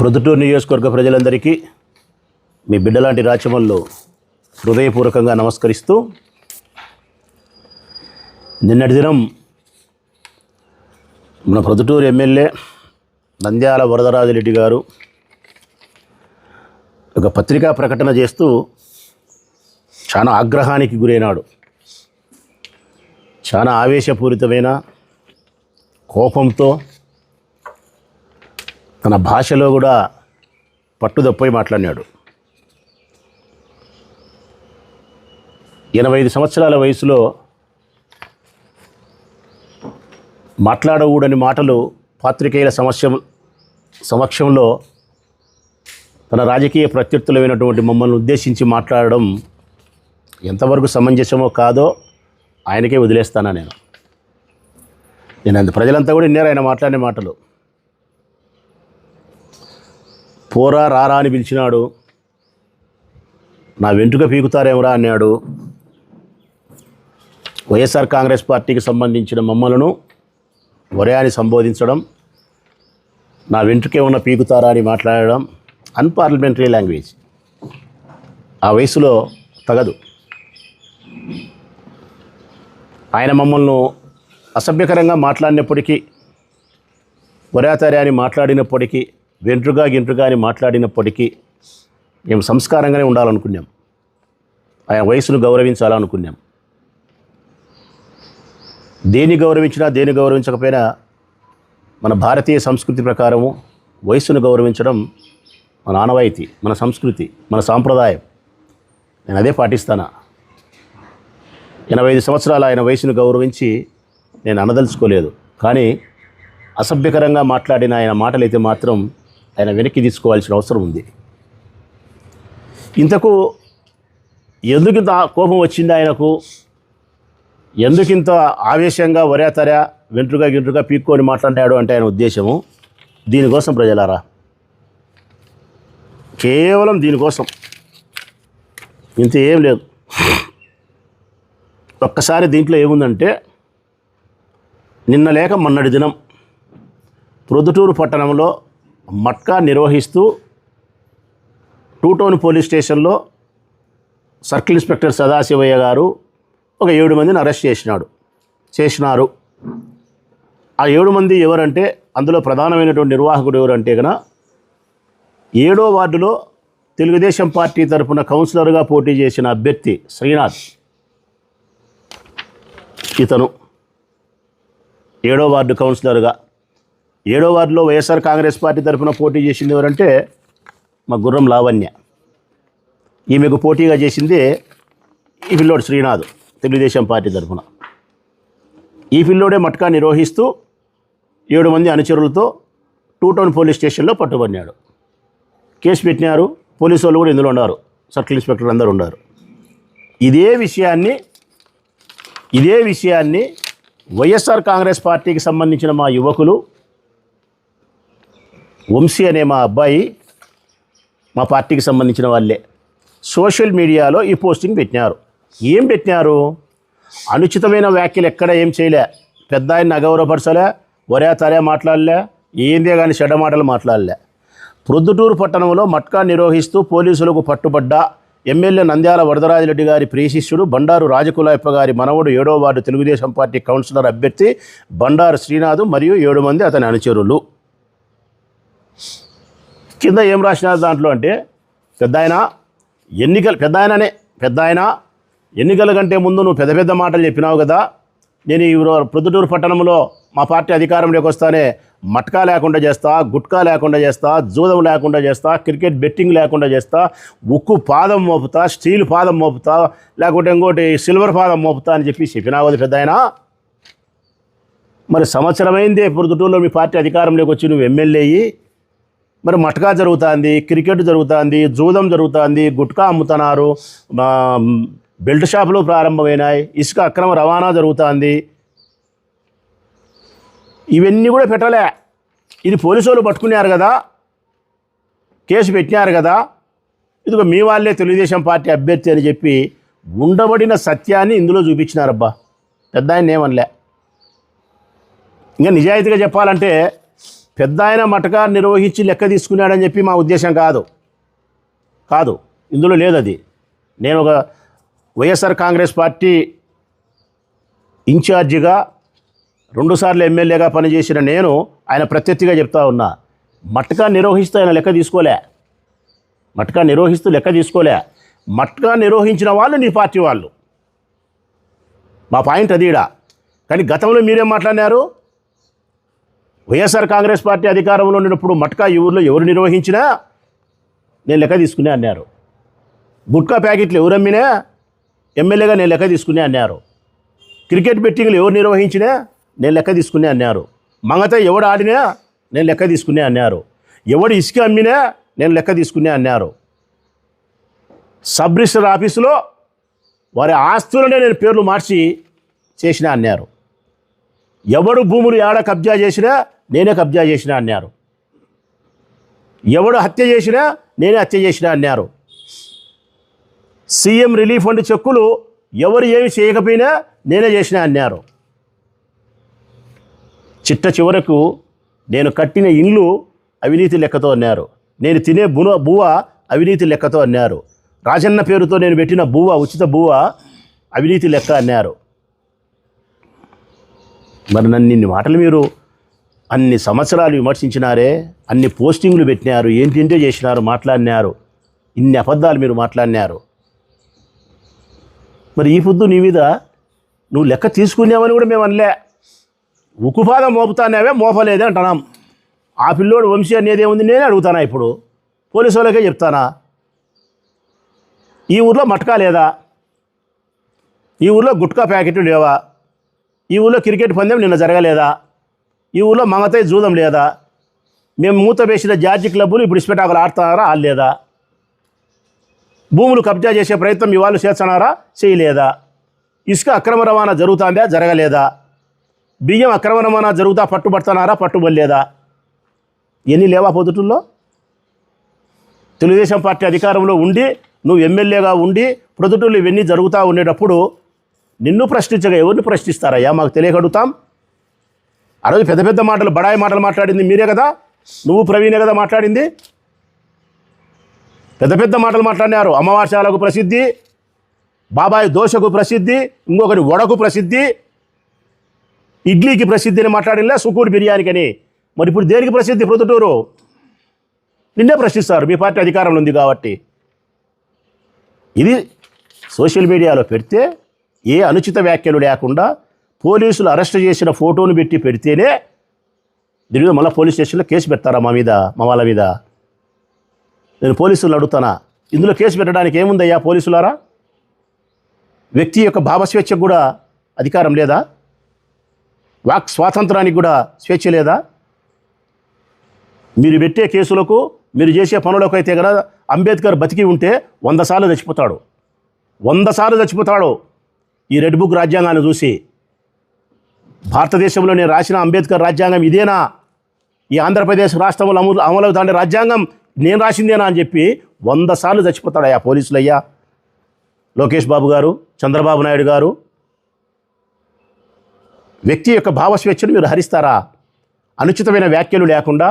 ప్రొద్దుటూరు నియోజకవర్గ ప్రజలందరికీ మీ బిడ్డలాంటి రాచమల్లు హృదయపూర్వకంగా నమస్కరిస్తూ నిన్నటి దినం మన ప్రొద్దుటూరు ఎమ్మెల్యే నంద్యాల వరదరాజిరెడ్డి గారు ఒక పత్రికా ప్రకటన చేస్తూ చాలా ఆగ్రహానికి గురైనాడు. చాలా ఆవేశపూరితమైన కోపంతో తన భాషలో కూడా పట్టుదప్పోయి మాట్లాడినాడు. ఎనభై ఐదు సంవత్సరాల వయసులో మాట్లాడకూడని మాటలు పాత్రికేయుల సమస్య సమక్షంలో తన రాజకీయ ప్రత్యర్థులైనటువంటి మమ్మల్ని ఉద్దేశించి మాట్లాడడం ఎంతవరకు సమంజసమో కాదో ఆయనకే వదిలేస్తానా నేను. నేను అంత ప్రజలంతా కూడా విన్నారు ఆయన మాట్లాడిన మాటలు. పోరా రారా అని పిలిచినాడు. నా వెంట్రుక పీకుతారేమరా అన్నాడు. వైఎస్ఆర్ కాంగ్రెస్ పార్టీకి సంబంధించిన మమ్మలను ఒరే సంబోధించడం నా వెంట్రుకే ఉన్న పీకుతారా అని మాట్లాడడం అన్పార్లమెంటరీ లాంగ్వేజ్ ఆ వయసులో తగదు. ఆయన మమ్మల్ని అసభ్యకరంగా మాట్లాడినప్పటికీ ఒరేతరే అని మాట్లాడినప్పటికీ వెంట్రుగా గింట్రుగా అని మాట్లాడినప్పటికీ మేము సంస్కారంగానే ఉండాలనుకున్నాం. ఆయన వయసును గౌరవించాలనుకున్నాం. దేని గౌరవించినా దేని గౌరవించకపోయినా మన భారతీయ సంస్కృతి ప్రకారము వయసును గౌరవించడం మన ఆనవాయితీ మన సంస్కృతి మన సాంప్రదాయం. నేను అదే పాటిస్తానా? ఎనభై ఐదు సంవత్సరాల ఆయన వయసును గౌరవించి నేను అనదలుచుకోలేదు. కానీ అసభ్యకరంగా మాట్లాడిన ఆయన మాటలైతే మాత్రం ఆయన వెనక్కి తీసుకోవాల్సిన అవసరం ఉంది. ఇంతకు ఎందుకింత కోపం వచ్చింది ఆయనకు? ఎందుకింత ఆవేశంగా ఒరేతరా వెంట్రుగా గింట్రుగా పీక్కొని మాట్లాడాడు అంటే ఆయన ఉద్దేశము? దీనికోసం ప్రజలారా? కేవలం దీనికోసం. ఇంత ఏం లేదు. ఒక్కసారి దీంట్లో ఏముందంటే నిన్న లేక మొన్నటి దినం ప్రొద్దుటూరు పట్టణంలో మట్కా నిర్వహిస్తూ టూ టౌన్ పోలీస్ స్టేషన్లో సర్కిల్ ఇన్స్పెక్టర్ సదాశివయ్య గారు ఒక ఏడు మందిని అరెస్ట్ చేసినాడు. చేసినారు. ఆ ఏడు మంది ఎవరంటే అందులో ప్రధానమైనటువంటి నిర్వాహకుడు ఎవరంటే కన ఏడో వార్డులో తెలుగుదేశం పార్టీ తరఫున కౌన్సిలర్గా పోటీ చేసిన అభ్యర్థి శ్రీనాథ్. ఇతను ఏడో వార్డు కౌన్సిలర్గా ఏడో వార్డులో వైఎస్ఆర్ కాంగ్రెస్ పార్టీ తరఫున పోటీ చేసింది ఎవరంటే మా గుర్రం లావణ్య. ఈమెకు పోటీగా చేసింది ఈ పిల్లోడు శ్రీనాథ్ తెలుగుదేశం పార్టీ తరఫున. ఈ పిల్లోడే మట్కా నిర్వహిస్తూ ఏడు మంది అనుచరులతో టూ టౌన్ పోలీస్ స్టేషన్లో పట్టుబడినాడు. కేసు పెట్టినారు పోలీసు వాళ్ళు కూడా ఇందులో ఉన్నారు సర్కిల్ ఇన్స్పెక్టర్ అందరు ఉన్నారు. ఇదే విషయాన్ని ఇదే విషయాన్ని వైఎస్ఆర్ కాంగ్రెస్ పార్టీకి సంబంధించిన మా యువకులు వంశీ అనే మా అబ్బాయి మా పార్టీకి సంబంధించిన వాళ్ళే. సోషల్ మీడియాలో ఈ పోస్టింగ్ పెట్టినారు. ఏం పెట్టినారు? అనుచితమైన వ్యాఖ్యలు ఎక్కడ ఏం చేయలే. పెద్ద ఆయన అగౌరవపరచలే ఒరే తరే మాట్లాడలే ఏందే కానీ చెడ్డ మాటలు మాట్లాడలే. ప్రొద్దుటూరు పట్టణంలో మట్కా నిర్వహిస్తూ పోలీసులకు పట్టుబడ్డ ఎమ్మెల్యే నంద్యాల వరదరాజిరెడ్డి గారి ప్రియశిష్యుడు బండారు రాజకులాయప్ప గారి మనవడు ఏడో వార్డు తెలుగుదేశం పార్టీ కౌన్సిలర్ అభ్యర్థి బండారు శ్రీనాథ్ మరియు ఏడు మంది అతని అనుచరులు. కింద ఏం రాసినారు దాంట్లో అంటే పెద్ద ఆయన ఎన్నికలు పెద్ద ఆయననే పెద్ద ఆయన ఎన్నికల కంటే ముందు నువ్వు పెద్ద పెద్ద మాటలు చెప్పినావు కదా. నేను ఈ ప్రొద్దుటూరు పట్టణంలో మా పార్టీ అధికారంలోకి వస్తానే మట్కా లేకుండా చేస్తా గుట్కా లేకుండా చేస్తా జూదం లేకుండా చేస్తా క్రికెట్ బెట్టింగ్ లేకుండా చేస్తా ఉక్కు పాదం మోపుతా స్టీల్ పాదం మోపుతా లేకుంటే ఇంకోటి సిల్వర్ పాదం మోపుతా అని చెప్పి చెప్పినావు కదా పెద్ద ఆయన మరి సంవత్సరమైందే ప్రొద్దుటూరులో మీ పార్టీ అధికారంలోకి వచ్చి నువ్వు ఎమ్మెల్యే మరి మటకా జరుగుతుంది క్రికెట్ జరుగుతుంది జూదం జరుగుతుంది గుట్కా అమ్ముతున్నారు బెల్ట్ షాపులు ప్రారంభమైనాయి ఇసుక అక్రమ రవాణా జరుగుతుంది. ఇవన్నీ కూడా పెట్టలే. ఇది పోలీసు వాళ్ళు పట్టుకున్నారు కదా కేసు పెట్టినారు కదా. ఇదిగో మీ వాళ్ళే తెలుగుదేశం పార్టీ అభ్యర్థి అని చెప్పి ఉండబడిన సత్యాన్ని ఇందులో చూపించినారబ్బా. పెద్ద ఆయన ఏమనలే. ఇంకా నిజాయితీగా చెప్పాలంటే పెద్ద ఆయన మటకా నిర్వహించి లెక్క తీసుకున్నాడని చెప్పి మా ఉద్దేశం కాదు. కాదు. ఇందులో లేదు అది నేను ఒక వైఎస్ఆర్ కాంగ్రెస్ పార్టీ ఇన్ఛార్జిగా రెండుసార్లు ఎమ్మెల్యేగా పనిచేసిన నేను ఆయన ప్రత్యర్థిగా చెప్తా ఉన్నా. మట్కా నిర్వహిస్తూ ఆయన లెక్క తీసుకోలే. మట్కా నిర్వహిస్తూ లెక్క తీసుకోలే. మట్కా నిర్వహించిన వాళ్ళు నీ పార్టీ వాళ్ళు. మా పాయింట్ అదిడా. కానీ గతంలో మీరేం మాట్లాడినారు? వైఎస్ఆర్ కాంగ్రెస్ పార్టీ అధికారంలో ఉన్నప్పుడు మట్కా ఈ ఊర్లో ఎవరు నిర్వహించినా నేను లెక్క తీసుకునే అన్నారు. గుట్కా ప్యాకెట్లు ఎవరు అమ్మినా ఎమ్మెల్యేగా నేను లెక్క తీసుకునే అన్నారు. క్రికెట్ బెట్టింగ్లు ఎవరు నిర్వహించినా నేను లెక్క తీసుకునే అన్నారు. మంగత ఎవడు ఆడినా నేను లెక్క తీసుకునే అన్నారు. ఎవడు ఇసుక అమ్మినా నేను లెక్క తీసుకునే అన్నారు. సబ్ రిజిస్టర్ ఆఫీసులో వారి ఆస్తులనే నేను పేర్లు మార్చి చేసిన అన్నారు. ఎవడు భూములు ఏడ కబ్జా చేసినా నేనే కబ్జా చేసిన అన్నారు. ఎవడు హత్య చేసినా నేనే హత్య చేసిన అన్నారు. సీఎం రిలీఫ్ ఫండ్ చెక్కులు ఎవరు ఏమి చేయకపోయినా నేనే చేసిన అన్నారు. చిట్ట చివరకు నేను కట్టిన ఇండ్లు అవినీతి లెక్కతో అన్నారు. నేను తినే బున బువ అవినీతి లెక్కతో అన్నారు. రాజన్న పేరుతో నేను పెట్టిన బువ ఉచిత బువ అవినీతి లెక్క అన్నారు. మరి నన్ను ఇన్ని మాటలు మీరు అన్ని సంవత్సరాలు విమర్శించినారే అన్ని పోస్టింగ్లు పెట్టినారు ఏంటింటే చేసినారు మాట్లాడినారు ఇన్ని అబద్ధాలు మీరు మాట్లాడినారు. మరి ఈ పొద్దు నీ మీద నువ్వు లెక్క తీసుకున్నావని కూడా మేము అనలే. ఉక్కుపాదం మోపుతానేవే మోపలేదే అంటున్నాం. ఆ పిల్లోడు వంశీ అనేది ఏముంది? నేనే అడుగుతానా ఇప్పుడు? పోలీసు వాళ్ళకే చెప్తానా? ఈ ఊర్లో మట్కా లేదా? ఈ ఊర్లో గుట్కా ప్యాకెట్లు లేవా? ఈ ఊర్లో క్రికెట్ పందెం నిన్న జరగలేదా? ఈ ఊర్లో మంగతయ్య జూదం లేదా? మేము మూత వేసిన జార్జి క్లబ్బులు ఇప్పుడు ఇస్పెటాకులు ఆడుతున్నారా ఆడలేదా? భూములు కబ్జా చేసే ప్రయత్నం ఇవాళ చేస్తున్నారా చేయలేదా? ఇసుక అక్రమ రవాణా జరుగుతుందా జరగలేదా? బియ్యం అక్రమ రవాణా జరుగుతా పట్టుబడుతున్నారా పట్టుబడలేదా? ఎన్ని లేవా పొద్దుటల్లో తెలుగుదేశం పార్టీ అధికారంలో ఉండి నువ్వు ఎమ్మెల్యేగా ఉండి ప్రొద్దుటూళ్ళు ఇవన్నీ జరుగుతూ ఉండేటప్పుడు నిన్ను ప్రశ్నించగా ఎవరిని ప్రశ్నిస్తారయ్యా? మాకు తెలియగడుగుతాం ఆ రోజు పెద్ద పెద్ద మాటలు బడాయి మాటలు మాట్లాడింది మీరే కదా? నువ్వు ప్రవీణే కదా మాట్లాడింది? పెద్ద పెద్ద మాటలు మాట్లాడినారు. అమావాస్యాలకు ప్రసిద్ధి బాబాయ్ దోశకు ప్రసిద్ధి ఇంకొకటి వడకు ప్రసిద్ధి ఇడ్లీకి ప్రసిద్ధి అని మాట్లాడినా సుకూరు బిర్యానీకని. మరి ఇప్పుడు దేనికి ప్రసిద్ధి ప్రొద్దుటూరు? నిన్నే ప్రశ్నిస్తారు మీ పార్టీ అధికారంలో ఉంది కాబట్టి. ఇది సోషల్ మీడియాలో పెడితే ఏ అనుచిత వ్యాఖ్యలు లేకుండా పోలీసులు అరెస్ట్ చేసిన ఫోటోను పెట్టి పెడితేనే దీని మీద మళ్ళీ పోలీస్ స్టేషన్లో కేసు పెడతారా మా మీద మా వాళ్ళ మీద? నేను పోలీసులు అడుగుతానా? ఇందులో కేసు పెట్టడానికి ఏముందయ్యా పోలీసులారా? వ్యక్తి యొక్క భావస్వేచ్ఛకు కూడా అధికారం లేదా? వాక్ స్వాతంత్రానికి కూడా స్వేచ్ఛ లేదా? మీరు పెట్టే కేసులకు మీరు చేసే పనులకు అయితే కదా అంబేద్కర్ బతికి ఉంటే వంద సార్లు చచ్చిపోతాడు. వంద సార్లు చచ్చిపోతాడు ఈ రెడ్ బుక్ రాజ్యాంగాన్ని చూసి. భారతదేశంలో నేను రాసిన అంబేద్కర్ రాజ్యాంగం ఇదేనా? ఈ ఆంధ్రప్రదేశ్ రాష్ట్రంలో అమలు అమలవుతాండే రాజ్యాంగం నేను రాసిందేనా అని చెప్పి వంద సార్లు చచ్చిపోతాడయ్యా పోలీసులయ్యా. లోకేష్ బాబు గారు చంద్రబాబు నాయుడు గారు వ్యక్తి యొక్క భావస్వేచ్ఛను మీరు హరిస్తారా? అనుచితమైన వ్యాఖ్యలు లేకుండా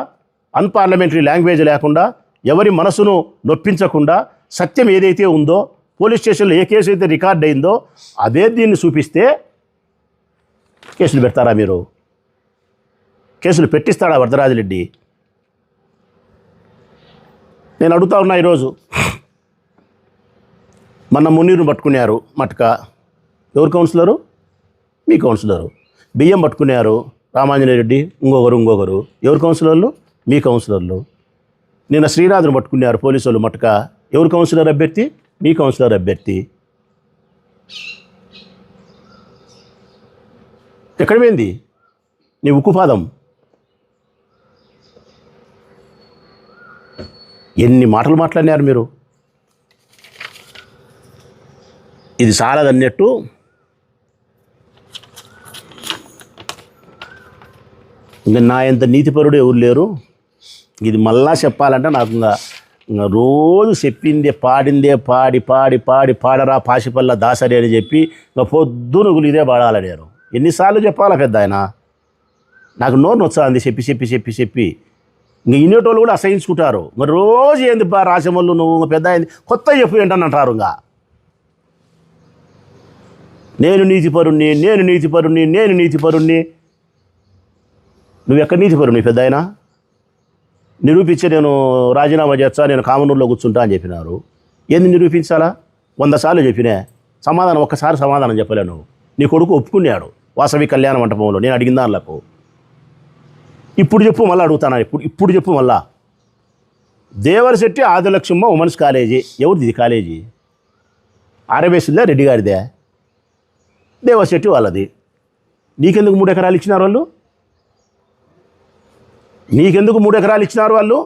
అన్పార్లమెంటరీ లాంగ్వేజ్ లేకుండా ఎవరి మనసును నొప్పించకుండా సత్యం ఏదైతే ఉందో పోలీస్ స్టేషన్లో ఏ కేసు అయితే రికార్డ్ అయిందో అదే దీన్ని చూపిస్తే కేసులు పెడతారా మీరు? కేసులు పెట్టిస్తాడా వరదరాజరెడ్డి నేను అడుగుతా ఉన్నా ఈరోజు. మన మున్నీరును పట్టుకున్నారు మట్క. ఎవరు కౌన్సిలరు? మీ కౌన్సిలరు. బియ్యం పట్టుకున్నారు రామాంజనేయ రెడ్డి ఇంకొకరు ఇంకొకరు. ఎవరు కౌన్సిలర్లు? మీ కౌన్సిలర్లు. నిన్న శ్రీనాథుని పట్టుకున్నారు పోలీసు వాళ్ళు మట్టుక ఎవరు కౌన్సిలర్ అభ్యర్థి? మీ కౌన్సిలర్ అభ్యర్థి. ఎక్కడ పోయింది నీ ఉక్కుపాదం ఎన్ని మాటలు మాట్లాడినారు మీరు? ఇది చాలదన్నట్టు ఇంకా నా ఎంత నీతిపరుడు ఎవరు లేరు? ఇది మళ్ళా చెప్పాలంటే నాకు ఇంకా ఇంకా రోజు చెప్పిందే పాడిందే పాడి పాడి పాడి పాడరా పాసిపల్ల దాసరి అని చెప్పి ఇంకా పొద్దున ఇదే పాడాలి నేను ఎన్నిసార్లు చెప్పాలా పెద్ద ఆయన? నాకు నోరు నొచ్చాంది చెప్పి చెప్పి చెప్పి చెప్పి. ఇంక ఇన్నేటోళ్ళు కూడా అసహించుకుంటారు. మరి రోజు ఏంది బా రాసమల్లు నువ్వు పెద్ద అయింది కొత్త చెప్పు ఏంటని అంటారు ఇంకా. నేను నీతిపరుణ్ణి నేను నీతిపరుణ్ణి నేను నీతిపరుణ్ణి. నువ్వు ఎక్కడ నీతిపరుణ్ణి పెద్ద ఆయన? నిరూపించే నేను రాజీనామా చేస్తా నేను కామనూరులో కూర్చుంటా అని చెప్పినారు. ఏంది నిరూపించాలా? వంద సార్లు చెప్పినా. సమాధానం ఒక్కసారి సమాధానం చెప్పలేను. నీ కొడుకు ఒప్పుకున్నాడు. వాసవి కళ్యాణ మంటపంలో. నేను అడిగిన దానిలకు. ఇప్పుడు చెప్పు మళ్ళీ అడుగుతాను? ఇప్పుడు ఇప్పుడు చెప్పు మళ్ళా. Devarasetti Adilakshma women's college. ఎవరిది ఇది కాలేజీ? ఆరవేసిందా రెడ్డి గారిదే. దేవశెట్టి వాళ్ళది. నీకెందుకు మూడు ఎకరాలు ఇచ్చినారు వాళ్ళు? నీకెందుకు మూడు ఎకరాలు ఇచ్చినారు వాళ్ళు?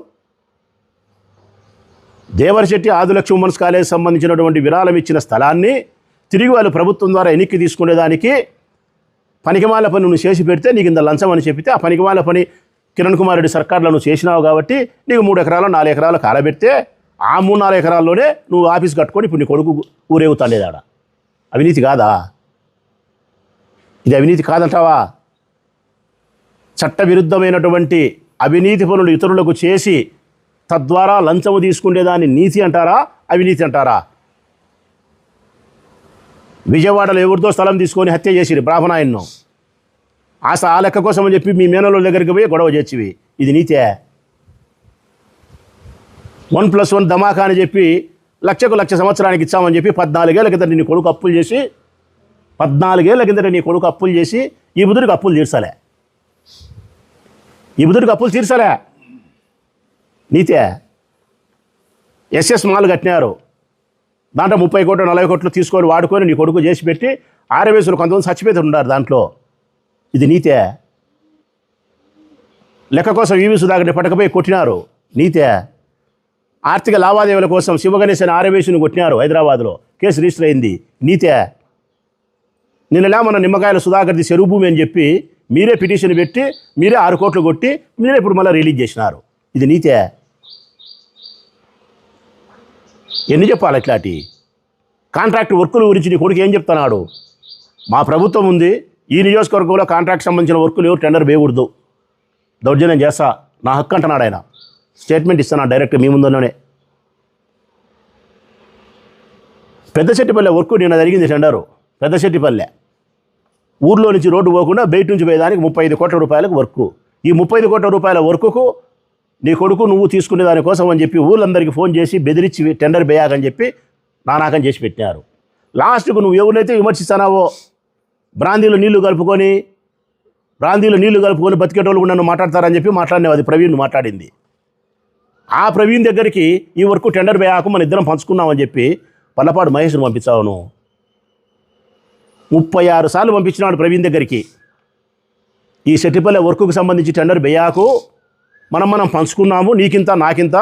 దేవరశెట్టి ఆదిలక్ష్మి ఉమెన్స్ కాలేజ్ సంబంధించినటువంటి విరాళం ఇచ్చిన స్థలాన్ని తిరిగి వాళ్ళు ప్రభుత్వం ద్వారా ఎన్నిక్కి తీసుకునేదానికి పనికిమాల పని నువ్వు చేసి పెడితే నీకు ఇంత లంచం అని చెప్పితే ఆ పనికిమాల పని కిరణ్ కుమార్ రెడ్డి సర్కార్లో నువ్వు చేసినావు కాబట్టి నీకు మూడు ఎకరాలు నాలుగు ఎకరాలు కాలబెడితే ఆ మూడు నాలుగు ఎకరాల్లోనే నువ్వు ఆఫీస్ కట్టుకొని ఇప్పుడు నీ కొడుకు ఊరేగుతాడేది ఆడ. అవినీతి కాదా? ఇది అవినీతి కాదంటావా? చట్టవిరుద్ధమైనటువంటి అవినీతి పనులు ఇతరులకు చేసి తద్వారా లంచము తీసుకునేదాన్ని నీతి అంటారా అవినీతి అంటారా? విజయవాడలో ఎవరితో స్థలం తీసుకొని హత్య చేసిరు బ్రాహ్మణాయన్ను ఆశ ఆ లెక్క కోసం అని చెప్పి మీ మేనలో దగ్గరికి పోయి గొడవ చేసివి ఇది నీతే. వన్ ప్లస్ వన్ ధమాకా అని చెప్పి లక్షకు లక్ష సంవత్సరానికి ఇచ్చామని చెప్పి పద్నాలుగేళ్ళ కిందట నీ కొడుకు అప్పులు చేసి పద్నాలుగేళ్ళ కిందట నీ కొడుకు అప్పులు చేసి ఈ బుధుడికి అప్పులు తీర్చలే. ఈ బుధుడికి అప్పులు తీర్చలే. నీతే. ఎస్ఎస్ మాల్ కట్టినారు. దాంట్లో ముప్పై కోట్లు నలభై కోట్లు తీసుకొని వాడుకొని నీ కొడుకు చేసి పెట్టి ఆరవేసులు కొంతమంది చచ్చిపోతే ఉన్నారు దాంట్లో. ఇది నీతే. లెక్క కోసం ఈవి సుధాకర్ని పట్టకపోయి కొట్టినారు. నీతే. ఆర్థిక లావాదేవీల కోసం శివగణేశ్ అని ఆర్ఎవేసుని కొట్టినారు హైదరాబాద్లో. కేసు రిజిస్టర్ అయింది. నీతే. నిన్నలా మన నిమ్మకాయల సుధాకర్ది చెరువు భూమి అని చెప్పి మీరే పిటిషన్ పెట్టి మీరే ఆరు కోట్లు కొట్టి మీరే ఇప్పుడు మళ్ళీ రిలీజ్ చేసినారు. ఇది నీతే. ఎన్ని చెప్పాలి ఇట్లాంటి కాంట్రాక్ట్ వర్కుల గురించి నీ కొడుకు ఏం చెప్తున్నాడు? మా ప్రభుత్వం ఉంది ఈ నియోజకవర్గంలో కాంట్రాక్ట్ సంబంధించిన వర్కులు ఎవరు టెండర్ వేయకూడదు. దౌర్జన్యం చేస్తా. నా హక్కు అంటున్నాడు ఆయన. స్టేట్మెంట్ ఇస్తాను డైరెక్ట్ మీ ముందులోనే పెద్ద చెట్టిపల్లె వర్క్ నిన్న జరిగింది టెండరు పెద్దశెట్టిపల్లె. ఊర్లో నుంచి రోడ్డు పోకుండా బయట నుంచి పోయేదానికి ముప్పై ఐదు కోట్ల రూపాయలకు వర్క్ ఈ ముప్పై ఐదు కోట్ల రూపాయల వర్కుకు నీ కొడుకు నువ్వు తీసుకునే దానికోసం అని చెప్పి ఊళ్ళందరికీ ఫోన్ చేసి బెదిరించి టెండర్ వేయాకని చెప్పి నానాకం చేసి పెట్టినారు లాస్ట్కు నువ్వు ఎవరినైతే విమర్శిస్తున్నావో బ్రాందీలో నీళ్ళు కలుపుకొని బ్రాందీలో నీళ్ళు కలుపుకొని బతికేటోళ్ళు కూడా నన్ను మాట్లాడతారని చెప్పి మాట్లాడినావు అది ప్రవీణ్ మాట్లాడింది. ఆ ప్రవీణ్ దగ్గరికి ఈ వరకు టెండర్ వేయాకు మన ఇద్దరం పంచుకున్నామని చెప్పి పల్లపాడు మహేష్ను పంపించావును ముప్పై ఆరు సార్లు పంపించినాడు ప్రవీణ్ దగ్గరికి. ఈ సెట్టిపల్లె వర్క్కు సంబంధించి టెండర్ వేయాకు మనం మనం పంచుకున్నాము నీకింత నాకింత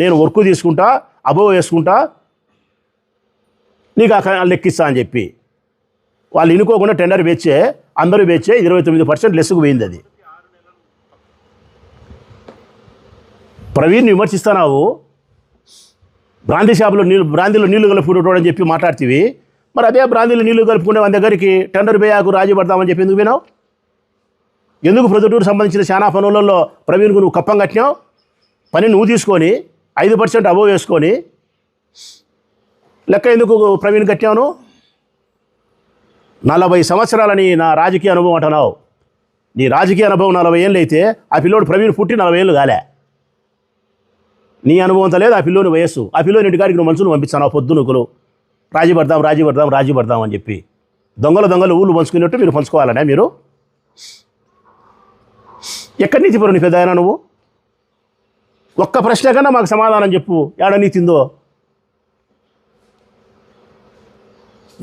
నేను వర్క్ తీసుకుంటా అబోవ్ వేసుకుంటా నీకు ఆ లెక్కిస్తా అని చెప్పి. వాళ్ళు ఇనుకోకుండా టెండర్ వేచే అందరూ వేచే ఇరవై తొమ్మిది పర్సెంట్ లెస్కు పోయింది అది. ప్రవీణ్ విమర్శిస్తున్నావు బ్రాందీ షాపులో నీళ్ళు బ్రాందీలో నీళ్ళు కలుపుకుంటాడు అని చెప్పి మాట్లాడుతీవి. మరి అదే బ్రాందీలో నీళ్ళు కలుపుకునే వాళ్ళ దగ్గరికి టెండర్ పోయాకు రాజీ పడతామని చెప్పి ఎందుకు పోయినావు? ఎందుకు ప్రొద్దుటూరు సంబంధించిన చాలా పనులలో ప్రవీణ్కు నువ్వు కప్పం కట్టినావు? పని నువ్వు తీసుకొని ఐదు పర్సెంట్ అబోవ్ వేసుకొని లెక్క ఎందుకు ప్రవీణ్ కట్టాను నలభై సంవత్సరాలని నా రాజకీయ అనుభవం అంటున్నావు. నీ రాజకీయ అనుభవం నలభై ఏళ్ళు అయితే ఆ పిల్లోడు ప్రవీణ్ పుట్టి నలభై ఏళ్ళు కాలే. నీ అనుభవంతో లేదు ఆ పిల్లోని వయస్సు. ఆ పిల్లోని ఇంటికాడికి నువ్వు మనుషులు పంపిస్తాను పొద్దునుకులు రాజీ పడదాం రాజీ పడదాం రాజీ పడదాం అని చెప్పి. దొంగలు దొంగలు ఊళ్ళు పంచుకున్నట్టు మీరు పంచుకోవాలనే మీరు? ఎక్కడి నుంచి పరు నీ పెద్ద నువ్వు? ఒక్క ప్రశ్న కన్నా మాకు సమాధానం చెప్పు. ఏడ నీతిందో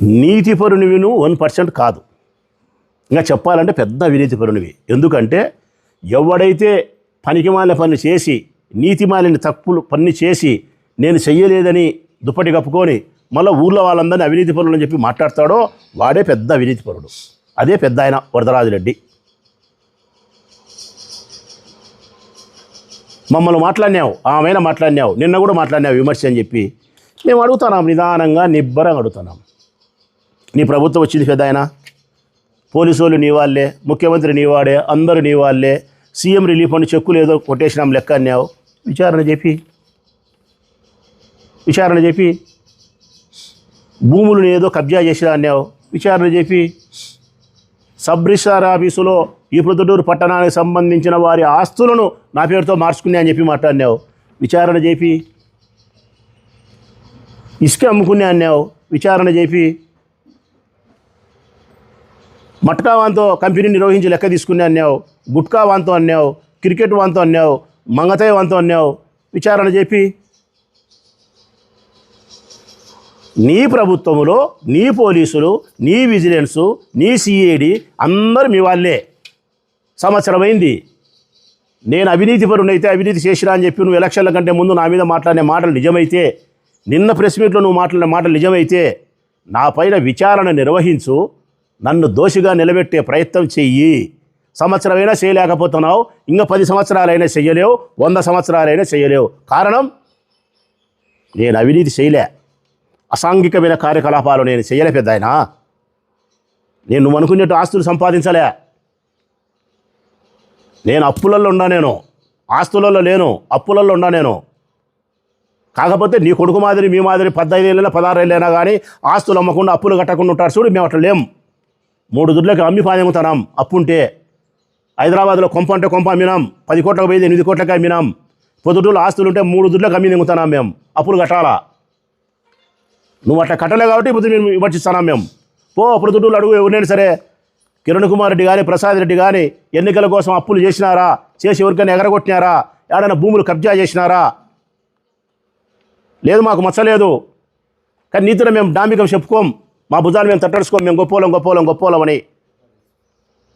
నీతి పరునివి నువ్వు వన్ పర్సెంట్ కాదు. ఇంకా చెప్పాలంటే పెద్ద అవినీతి పరునివి. ఎందుకంటే ఎవడైతే పనికిమాల పని చేసి నీతిమాలిన తప్పులు పని చేసి నేను చెయ్యలేదని దుప్పటి కప్పుకొని మళ్ళీ ఊళ్ళో వాళ్ళందరినీ అవినీతి పరులు అని చెప్పి మాట్లాడతాడో వాడే పెద్ద అవినీతి పరుడు. అదే పెద్ద ఆయన వరదరాజురెడ్డి మమ్మల్ని మాట్లాడినావు ఆమెన మాట్లాడినావు నిన్న కూడా మాట్లాడినావు విమర్శ అని చెప్పి. మేము అడుగుతున్నాం నిదానంగా నిబ్బరంగా అడుగుతున్నాం. నీ ప్రభుత్వం వచ్చింది పెద్ద ఆయన? పోలీసు వాళ్ళు నీ వాళ్ళే ముఖ్యమంత్రి నీ వాడే అందరూ నీ వాళ్ళే. సీఎం రిలీఫ్ అని చెక్కులు ఏదో కొట్టేసినాం లెక్క అన్నావు. విచారణ చెప్పి విచారణ చెప్పి భూములను ఏదో కబ్జా చేసినా అన్నావు. విచారణ చెప్పి సబ్ రిజిస్టార్ ఆఫీసులో ఈ ప్రొద్దుటూరు పట్టణానికి సంబంధించిన వారి ఆస్తులను నా పేరుతో మార్చుకున్నా అని చెప్పి మాట్లాడినావు. విచారణ చేపి. ఇసుక అమ్ముకునే అన్నావు. విచారణ చేపి. మట్కా వాంతో కంపెనీ నిర్వహించి లెక్క తీసుకునే అన్నావు. గుట్కా వాంతో అన్నావు. క్రికెట్ వాంతో అన్నావు. మంగతయ్య వాంతో అన్నావు. విచారణ చెప్పి నీ ప్రభుత్వములో నీ పోలీసులు నీ విజిలెన్సు నీ సిఐడి అందరూ మీ వాళ్ళే. సంవత్సరమైంది నేను అవినీతి పరునైతే అవినీతి చేసినా అని చెప్పి నువ్వు ఎలక్షన్ల కంటే ముందు నా మీద మాట్లాడిన మాటలు నిజమైతే నిన్న ప్రెస్ మీట్లో నువ్వు మాట్లాడిన మాటలు నిజమైతే నా పైన విచారణ నిర్వహించు నన్ను దోషిగా నిలబెట్టే ప్రయత్నం చెయ్యి. సంవత్సరమైనా చేయలేకపోతున్నావు ఇంకా పది సంవత్సరాలైనా చెయ్యలేవు వంద సంవత్సరాలైనా చెయ్యలేవు. కారణం? నేను అవినీతి చేయలే. అసాంఘికమైన కార్యకలాపాలు నేను చేయలే పెద్ద ఆయన నేను నువ్వు అనుకునేట్టు ఆస్తులు సంపాదించలే. నేను అప్పులలో ఉన్నా నేను. ఆస్తులలో లేను అప్పులలో ఉన్నా నేను. కాకపోతే నీ కొడుకు మాదిరి మీ మాదిరి పద్దెనిమిది ఏళ్ళైనా పదహారు ఏళ్ళైనా కానీ ఆస్తులు అమ్మకుండా అప్పులు కట్టకుండా ఉంటారు చూడు మేము అట్లా లేం. మూడు దుడ్లకి అమ్మి పాదెంగుతున్నాం అప్పుంటే. హైదరాబాద్లో కొంప అంటే కొంప అమ్మినాం పది కోట్లకు పోయింది ఎనిమిది కోట్లకి అమ్మినాం. పొద్దుటూళ్ళు ఆస్తులు ఉంటే మూడు దుడ్లకు అమ్మి దిగుతున్నాం మేము అప్పులు కట్టాలా? నువ్వు అట్లా కట్టలే కాబట్టి ఇప్పుడు మేము విమర్శిస్తున్నాం మేము. పో ప్రొద్దుటూళ్ళు అడుగు ఎవరినైనా సరే. కిరణ్ కుమార్ రెడ్డి కానీ ప్రసాద్ రెడ్డి కానీ ఎన్నికల కోసం అప్పులు చేసినారా? చేసి ఎవరికైనా ఎగరగొట్టినారా? ఏడైనా భూములు కబ్జా చేసినారా? లేదు మాకు మచ్చలేదు కానీ నీతిలో మేము డాంబికం చెప్పుకోం. మా భుజాన్ని మేము తట్టడుచుకోం. మేము గొప్పోలం గొప్పోలం గొప్పోలం అని.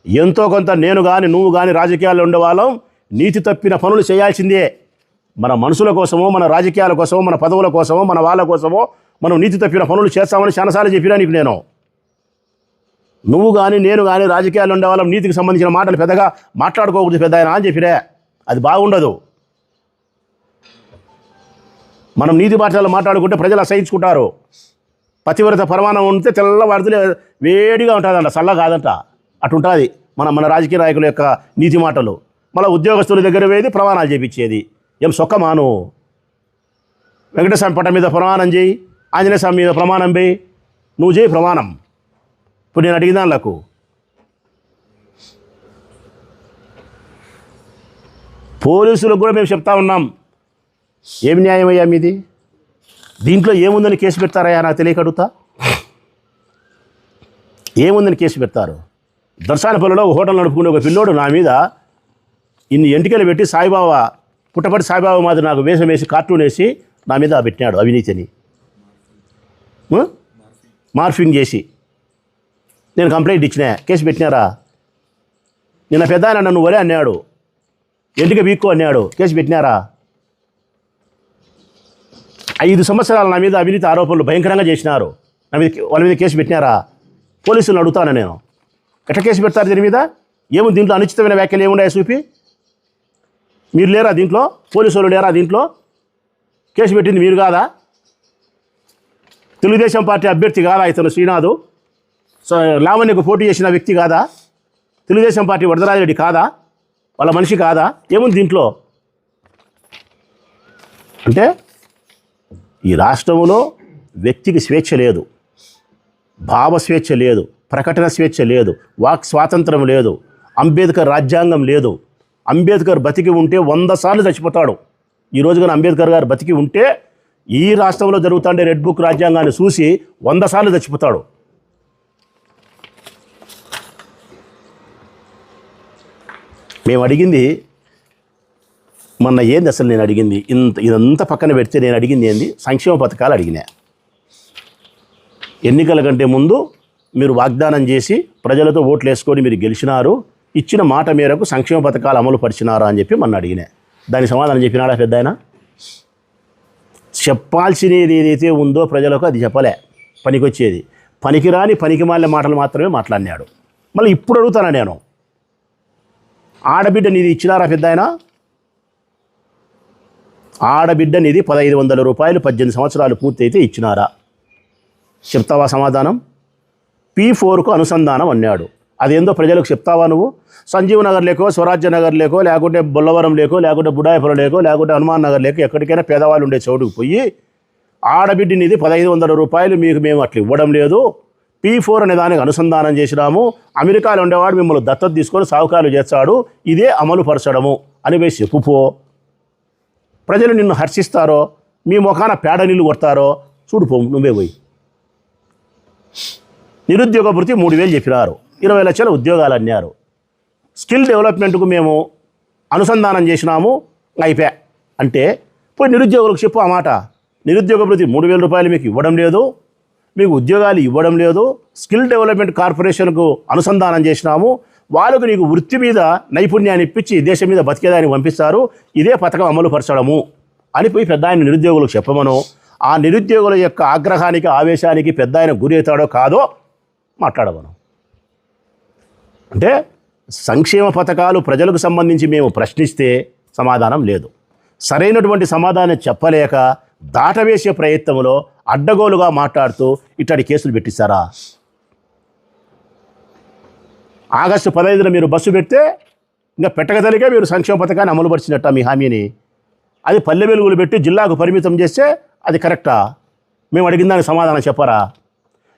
ఎంతో కొంత నేను కానీ నువ్వు కానీ రాజకీయాల్లో ఉండేవాళ్ళం. నీతి తప్పిన పనులు చేయాల్సిందే. మన మనుషుల కోసమో మన రాజకీయాల కోసమో మన పదవుల కోసమో మన వాళ్ళ కోసమో మనం నీతి తప్పిన పనులు చేస్తామని చాలాసార్లు చెప్పినా నీకు నేను. నువ్వు కానీ నేను కానీ రాజకీయాలు ఉండేవాళ్ళం నీతికి సంబంధించిన మాటలు పెద్దగా మాట్లాడుకోకూడదు పెద్ద ఆయన అని చెప్పిరే. అది బాగుండదు. మనం నీతి పాఠశాలలో మాట్లాడుకుంటే ప్రజలు అసహించుకుంటారు. పతివ్రత పరమాణం ఉంటే తెల్లవారితే వేడిగా ఉంటుందంట చల్ల కాదంట. అటుంటుంది మన మన రాజకీయ నాయకుల యొక్క నీతి మాటలు. మళ్ళీ ఉద్యోగస్తుల దగ్గర వేది ప్రమాణాలు చేపించేది. ఏం సొక్కమాను వెంకటస్వామి పట్టం మీద ప్రమాణం చేయి ఆంజనేయ స్వామి మీద ప్రమాణం వేయి నువ్వు చేయి ప్రమాణం. ఇప్పుడు నేను అడిగిన నాకు పోలీసులకు కూడా మేము చెప్తా ఉన్నాం. ఏమి న్యాయం అయ్యా మీది? దీంట్లో ఏముందని కేసు పెడతారయ్యా నాకు తెలియక అడుగుతా. ఏముందని కేసు పెడతారు? దర్శనపల్లిలో ఒక హోటల్ నడుపుకునే ఒక పిల్లోడు నా మీద ఇన్ని ఎంటికలు పెట్టి సాయిబాబా పుట్టపటి సాయిబాబా మాదిరి నాకు వేషం వేసి కార్టూన్ వేసి నా మీద పెట్టినాడు అవినీతిని. మార్ఫింగ్ చేసి. నేను కంప్లైంట్ ఇచ్చిన కేసు పెట్టినారా? నిన్న పెద్ద ఆయన నన్ను ఒరే అన్నాడు. ఎంటిక బీక్కు అన్నాడు? కేసు పెట్టినారా? ఐదు సంవత్సరాలు నా మీద అవినీతి ఆరోపణలు భయంకరంగా చేసినారు. నా మీద వాళ్ళ మీద కేసు పెట్టినారా? పోలీసులను అడుగుతాను నేను? ఎట్లా కేసు పెడతారు దీని మీద? ఏమో దీంట్లో అనుచితమైన వ్యాఖ్యలు ఏమున్నాయో చూపి. మీరు లేరా దీంట్లో? పోలీసు వాళ్ళు లేరా దీంట్లో? కేసు పెట్టింది మీరు కాదా? తెలుగుదేశం పార్టీ అభ్యర్థి కాదా ఇతను శ్రీనాథు? సో లావణ్యకు పోటీ చేసిన వ్యక్తి కాదా? తెలుగుదేశం పార్టీ వరదరాజరెడ్డి కాదా? వాళ్ళ మనిషి కాదా? ఏముంది దీంట్లో? అంటే ఈ రాష్ట్రంలో వ్యక్తికి స్వేచ్ఛ లేదు. భావ స్వేచ్ఛ లేదు. ప్రకటన స్వేచ్ఛ లేదు. వాక్ స్వాతంత్రం లేదు. అంబేద్కర్ రాజ్యాంగం లేదు. అంబేద్కర్ బతికి ఉంటే వంద సార్లు చచ్చిపోతాడు. ఈ రోజుగా కానీ అంబేద్కర్ గారు బతికి ఉంటే ఈ రాష్ట్రంలో జరుగుతుండే రెడ్ బుక్ రాజ్యాంగాన్ని చూసి వంద సార్లు చచ్చిపోతాడు. మేము అడిగింది మొన్న ఏంది అసలు నేను అడిగింది? ఇంత ఇదంతా పక్కన పెడితే నేను అడిగింది ఏంది? సంక్షేమ పథకాలు అడిగినా. ఎన్నికల కంటే ముందు మీరు వాగ్దానం చేసి ప్రజలతో ఓట్లు వేసుకొని మీరు గెలిచినారు ఇచ్చిన మాట మేరకు సంక్షేమ పథకాలు అమలు పరిచినారా అని చెప్పి మొన్న అడిగినా. దానికి సమాధానం చెప్పినాడా పెద్ద ఆయన చెప్పాల్సినది ఏదైతే ఉందో ప్రజలకు అది చెప్పలే పనికొచ్చేది. పనికిరాని పనికి మాలిన మాటలు మాత్రమే మాట్లాడినాడు. మళ్ళీ ఇప్పుడు అడుగుతానా నేను? ఆడబిడ్డ నిధి ఇచ్చినారా పెద్ద ఆయన ఆడబిడ్డ నిధి పదహైదు వందల రూపాయలు పద్దెనిమిది సంవత్సరాలు పూర్తయితే ఇచ్చినారా? చెప్తావా సమాధానం? పీ ఫోర్కు అనుసంధానం అన్నాడు. అదేందో ప్రజలకు చెప్తావా నువ్వు? సంజీవ్ నగర్ లేకో స్వరాజ్య నగర్ లేకో లేకుంటే బొల్లవరం లేకో లేకుంటే బుడాయిపురం లేకో లేకుంటే హనుమాన్ నగర్ లేకో ఎక్కడికైనా పేదవాళ్ళు ఉండే చోటుకు పోయి ఆడబిడ్డ నిధి పదహైదు వందల రూపాయలు మీకు మేము అట్లా ఇవ్వడం లేదు. పీ ఫోర్ అనే దానికి అనుసంధానం చేసినాము. అమెరికాలో ఉండేవాడు మిమ్మల్ని దత్తత తీసుకొని సావుకాలు చేస్తాడు. ఇదే అమలు పరచడము అని వేసి చెప్పుపో ప్రజలు నిన్ను హర్షిస్తారో మీ ముఖాన పేడ నీళ్ళు కొడతారో చూడుపో నువ్వే పోయి. నిరుద్యోగ వృత్తి మూడు వేలు చెప్పినారు. ఇరవై లక్షల ఉద్యోగాలు అన్నారు. స్కిల్ డెవలప్మెంట్కు మేము అనుసంధానం చేసినాము. అయిపోయా అంటే పోయి నిరుద్యోగులకు చెప్పు ఆ మాట. నిరుద్యోగ వృత్తి మూడు వేల రూపాయలు మీకు ఇవ్వడం లేదు. మీకు ఉద్యోగాలు ఇవ్వడం లేదు స్కిల్ డెవలప్మెంట్ కార్పొరేషన్కు అనుసంధానం చేసినాము వాళ్ళకు నీకు వృత్తి మీద నైపుణ్యాన్ని ఇప్పించి దేశం మీద బతికేదానికి పంపిస్తారు ఇదే పథకం అమలు పరచడము అని పోయి పెద్ద ఆయన నిరుద్యోగులకు చెప్పమను. ఆ నిరుద్యోగుల యొక్క ఆగ్రహానికి ఆవేశానికి పెద్ద ఆయన గురి అవుతాడో కాదో మాట్లాడమను. అంటే సంక్షేమ పథకాలు ప్రజలకు సంబంధించి మేము ప్రశ్నిస్తే సమాధానం లేదు. సరైనటువంటి సమాధానం చెప్పలేక దాటవేసే ప్రయత్నంలో అడ్డగోలుగా మాట్లాడుతూ ఇట్టడి కేసులు పెట్టిస్తారా? ఆగస్టు పదహైదున మీరు బస్సు పెడితే ఇంకా పెట్టగదలిగా మీరు సంక్షేమ పథకాన్ని అమలుపరిచినట్ట మీ హామీని? అది పల్లె వెలుగులు పెట్టి జిల్లాకు పరిమితం చేస్తే అది కరెక్టా? మేము అడిగిన దానికి సమాధానం చెప్పరా?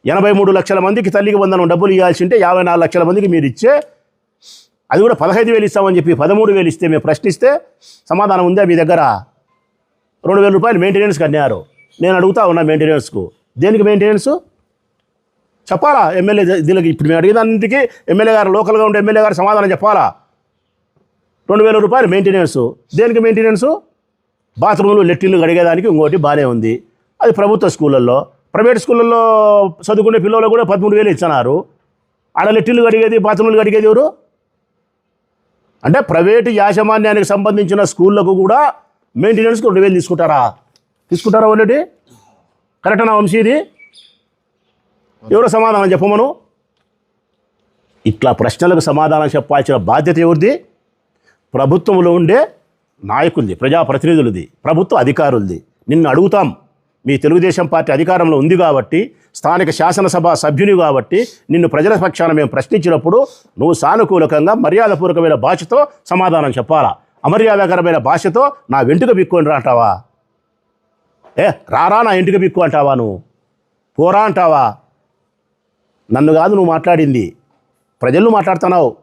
ఎనభై మూడు లక్షల మందికి తల్లికి వందనం డబ్బులు ఇవ్వాల్సి ఉంటే యాభై నాలుగు లక్షల మందికి మీరు ఇచ్చే అది కూడా పదహైదు వేలు ఇస్తామని చెప్పి పదమూడు వేలు ఇస్తే మేము ప్రశ్నిస్తే సమాధానం ఉందా మీ దగ్గర? రెండు వేల రూపాయలు మెయింటెనెన్స్కి అన్నారు. నేను అడుగుతా ఉన్నా మెయింటెనెన్స్కు దేనికి మెయింటెనెన్స్ చెప్పాలా? ఎమ్మెల్యే దీనికి ఇప్పుడు మేము అడిగినందుకు ఎమ్మెల్యే గారు లోకల్గా ఉండే ఎమ్మెల్యే గారు సమాధానం చెప్పాలా? రెండు వేల రూపాయలు మెయింటెనెన్స్ దేనికి మెయింటెనెన్స్ బాత్రూములు లెట్రిన్లు కడిగేదానికి ఇంకోటి బాగానే ఉంది. అది ప్రభుత్వ స్కూళ్ళల్లో. ప్రైవేట్ స్కూళ్ళల్లో చదువుకునే పిల్లలు కూడా పదమూడు వేలు ఇచ్చినారు. ఆడ లెట్రిన్లు కడిగేది బాత్రూములు కడిగేది ఎవరు? అంటే ప్రైవేటు యాజమాన్యానికి సంబంధించిన స్కూళ్ళకు కూడా మెయింటెనెన్స్కి రెండు వేలు తీసుకుంటారా? తీసుకుంటారా ఆల్రెడీ కరెక్టా వంశీ ఇది? ఎవరో సమాధానం చెప్పమను ఇట్లా ప్రశ్నలకు సమాధానం చెప్పాల్సిన బాధ్యత ఎవరిది? ప్రభుత్వంలో ఉండే నాయకులది ప్రజాప్రతినిధులది ప్రభుత్వ అధికారులది. నిన్ను అడుగుతాం. మీ తెలుగుదేశం పార్టీ అధికారంలో ఉంది కాబట్టి స్థానిక శాసనసభ సభ్యుని కాబట్టి నిన్ను ప్రజల పక్షాన మేము ప్రశ్నించినప్పుడు నువ్వు సానుకూలకంగా మర్యాదపూర్వకమైన భాషతో సమాధానం చెప్పాలా? అమర్యాదకరమైన భాషతో నా వెంటుక బిక్కొని రా అంటావా? ఏ రారా నా ఇంటికి బిక్కు అంటావా నువ్వు? పోరా అంటావా? నన్ను కాదు నువ్వు మాట్లాడింది. ప్రజలు మాట్లాడుతున్నావు.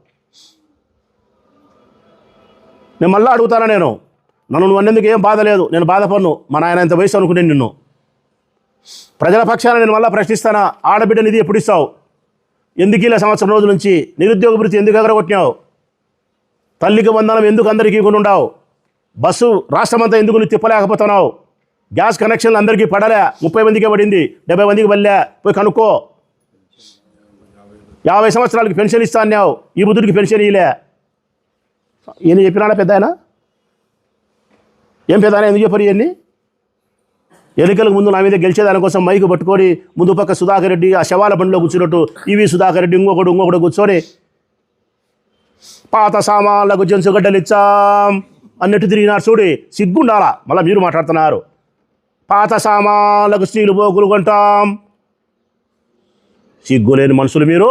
నేను మళ్ళీ అడుగుతానా నేను? నన్ను నువ్వు అన్నందుకు ఏం బాధ లేదు. నేను బాధపడను. మా నాయన ఇంత వయసు అనుకునే నిన్ను. ప్రజల పక్షాన నేను మళ్ళీ ప్రశ్నిస్తానా? ఆడబిడ్డ నిధి ఎప్పుడు ఇస్తావు ఎందుకు ఇలా సంవత్సరం రోజుల నుంచి నిరుద్యోగ వృత్తి ఎందుకు ఎగరగొట్టినావు? తల్లికి వందనం ఎందుకు అందరికీ ఉండావు? బస్సు రాష్ట్రమంతా ఎందుకు నువ్వు తిప్పలేకపోతున్నావు? గ్యాస్ కనెక్షన్లు అందరికీ పడలే ముప్పై మందికే పడింది డెబ్బై మందికి పడలే పోయి కనుక్కో. యాభై సంవత్సరాలకి పెన్షన్ ఇస్తా అన్నావు ఈ బుద్ధుడికి పెన్షన్ ఇయలే ఈయన చెప్పినాడా పెద్ద ఆయన? ఏం పెద్ద ఆయన ఎందుకు చెప్పరు ఇవన్నీ ఎన్నికలకు ముందు నా మీద గెలిచేదానికోసం మైకు పట్టుకొని ముందు పక్క సుధాకర్ రెడ్డి ఆ శవాల బండిలో కూర్చున్నట్టు ఈవి సుధాకర్ రెడ్డి ఇంకొకడు ఇంకొకడు కూర్చొని పాత సామాన్లకు జంసుగడ్డలు ఇచ్చాం అన్నట్టు తిరిగినారు చూడి సిగ్గుండాలా? మళ్ళీ మీరు మాట్లాడుతున్నారు. పాత సామాన్లకు స్టీలు పోకులు కొంటాం. సిగ్గులేని మనుషులు మీరు.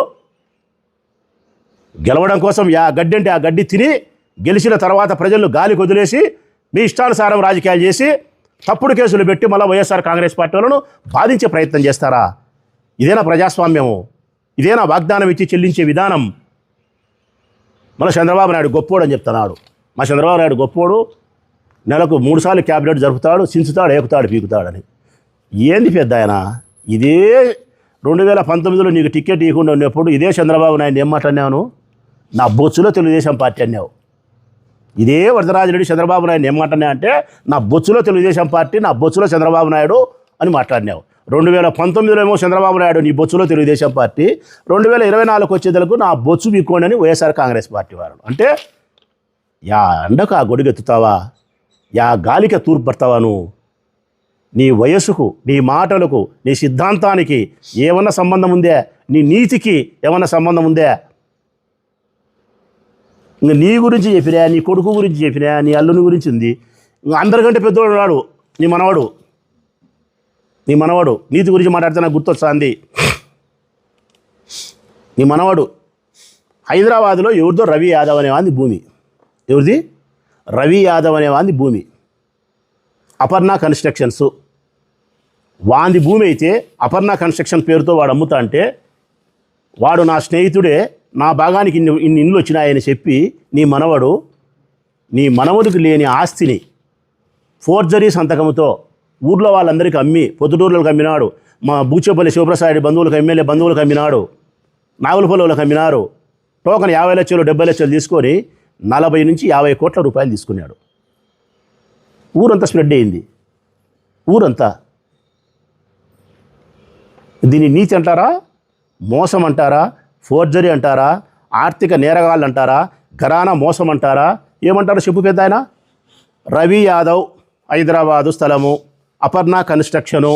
గెలవడం కోసం యా గడ్డి అంటే ఆ గడ్డి తిని గెలిచిన తర్వాత ప్రజలను గాలి వదిలేసి మీ ఇష్టానుసారం రాజకీయాలు చేసి తప్పుడు కేసులు పెట్టి మళ్ళీ వైఎస్ఆర్ కాంగ్రెస్ పార్టీ వాళ్ళను బాధించే ప్రయత్నం చేస్తారా? ఇదేనా ప్రజాస్వామ్యము? ఇదేనా వాగ్దానం ఇచ్చి చెల్లించే విధానం? మళ్ళీ చంద్రబాబు నాయుడు గొప్పోడు అని చెప్తున్నాడు. మా చంద్రబాబు నాయుడు గొప్పోడు నెలకు మూడుసార్లు క్యాబినెట్ జరుపుతాడు చించుతాడు ఏకుతాడు పీకుతాడని. ఏంది పెద్ద ఆయన? ఇదే రెండు వేల పంతొమ్మిదిలో నీకు టికెట్ ఇవ్వకుండా ఉన్నప్పుడు ఇదే చంద్రబాబు నాయుడు ఏం మాట్లాడినాను? నా బొచ్చులో తెలుగుదేశం పార్టీ అన్నావు. ఇదే వరదరాజరెడ్డి చంద్రబాబు నాయుడు ఏం మాట్లాడినా అంటే నా బొచ్చులో తెలుగుదేశం పార్టీ నా బొచ్చులో చంద్రబాబు నాయుడు అని మాట్లాడినావు. రెండు వేల పంతొమ్మిదిలో ఏమో చంద్రబాబు నాయుడు నీ బొచ్చులో తెలుగుదేశం పార్టీ. రెండు వేల ఇరవై నాలుగు వచ్చేదలకు నా బొచ్చు బిక్కోండి అని వైఎస్ఆర్ కాంగ్రెస్ పార్టీ వారు. అంటే యా అండకు ఆ గొడుగెత్తుతావా? యా గాలికి తూర్పడతావా నువ్వు? నీ వయసుకు నీ మాటలకు నీ సిద్ధాంతానికి ఏమన్నా సంబంధం ఉందే? నీ నీతికి ఏమన్నా సంబంధం ఉందే? ఇంక నీ గురించి చెప్పినా నీ కొడుకు గురించి చెప్పినా నీ అల్లుని గురించి ఉంది. ఇంక అందరికంటే పెద్దవాడు వాడు నీ మనవాడు. నీ మనవాడు నీతి గురించి మాట్లాడితే నాకు గుర్తొస్తుంది. నీ మనవాడు హైదరాబాద్లో ఎవరిదో రవి యాదవ్ అనేవాంది భూమి. ఎవరిది? రవి యాదవ్ అనేవాంది భూమి. అపర్ణ కన్స్ట్రక్షన్స్. వాంది భూమి అయితే అపర్ణ కన్స్ట్రక్షన్ పేరుతో వాడు అమ్ముతా అంటే వాడు నా స్నేహితుడే నా భాగానికి ఇన్ని ఇన్ని ఇండ్లు వచ్చినాయని చెప్పి నీ మనవడు నీ మనవడికి లేని ఆస్తిని ఫోర్జరీ సంతకంతో ఊర్లో వాళ్ళందరికీ అమ్మి పొద్దుటూరులకు అమ్మినాడు. మా బూచేపల్లి శివప్రసాద్ బంధువులకు ఎమ్మెల్యే బంధువులకు అమ్మినాడు. నాగులపల్లిలకు అమ్మినారు టోకన్ యాభై లక్షలు డెబ్బై లక్షలు తీసుకొని నలభై నుంచి యాభై కోట్ల రూపాయలు తీసుకున్నాడు. ఊరంతా స్ప్రెడ్ అయింది. ఊరంతా. దీన్ని నీతి అంటారా? మోసం అంటారా? ఫోర్జరీ అంటారా? ఆర్థిక నేరగాళ్ళు అంటారా? ఘరానా మోసం అంటారా? ఏమంటారు చెప్పు పెద్ద ఆయన రవి యాదవ్ హైదరాబాదు స్థలము. అపర్ణ కన్స్ట్రక్షను.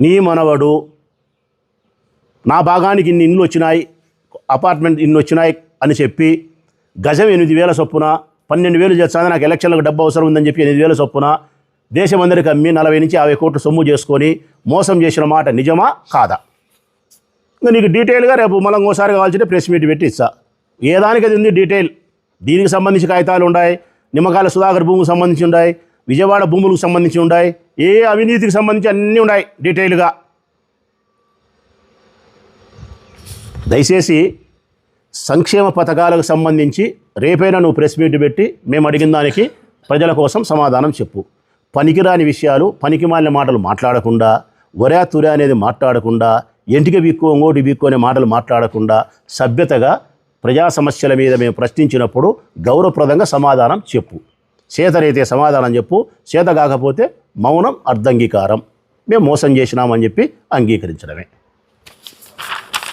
నీ మనవడు. నా భాగానికి ఇన్ని ఇండ్లు వచ్చినాయి. అపార్ట్మెంట్ ఇన్ని వచ్చినాయి అని చెప్పి గజం ఎనిమిది వేల చొప్పున పన్నెండు వేలు చేస్తాను నాకు ఎలక్షన్లకు డబ్బు అవసరం ఉందని చెప్పి ఎనిమిది వేల చొప్పున దేశమందరికి అమ్మి నలభై నుంచి యాభై కోట్లు సొమ్ము చేసుకొని మోసం చేసిన మాట నిజమా? కాదా? ఇంకా నీకు డీటెయిల్గా రేపు మళ్ళీ ఇంకోసారి కావాల్సింటే ప్రెస్ మీట్ పెట్టి ఇస్తా. ఏ దానికి అది ఉంది డీటెయిల్? దీనికి సంబంధించి కాగితాలు ఉన్నాయి నిమ్మకాయల సుధాకర్ భూమికి సంబంధించి ఉన్నాయి విజయవాడ భూములకు సంబంధించి ఉన్నాయి ఏ అవినీతికి సంబంధించి అన్నీ ఉన్నాయి డీటెయిల్గా దయచేసి సంక్షేమ పథకాలకు సంబంధించి రేపైనా నువ్వు ప్రెస్ మీట్ పెట్టి మేము అడిగిన దానికి ప్రజల కోసం సమాధానం చెప్పు. పనికిరాని విషయాలు పనికిమాలిన మాటలు మాట్లాడకుండా ఒరే తురే అనేది మాట్లాడకుండా ఎంటిక బిక్కు ఇంకోటి బిక్కు అనే మాటలు మాట్లాడకుండా సభ్యతగా ప్రజా సమస్యల మీద మేము ప్రశ్నించినప్పుడు గౌరవప్రదంగా సమాధానం చెప్పు. చేతనైతే సమాధానం చెప్పు చేత కాకపోతే మౌనం అర్ధంగీకారం మేము మోసం చేసినామని చెప్పి అంగీకరించడమే.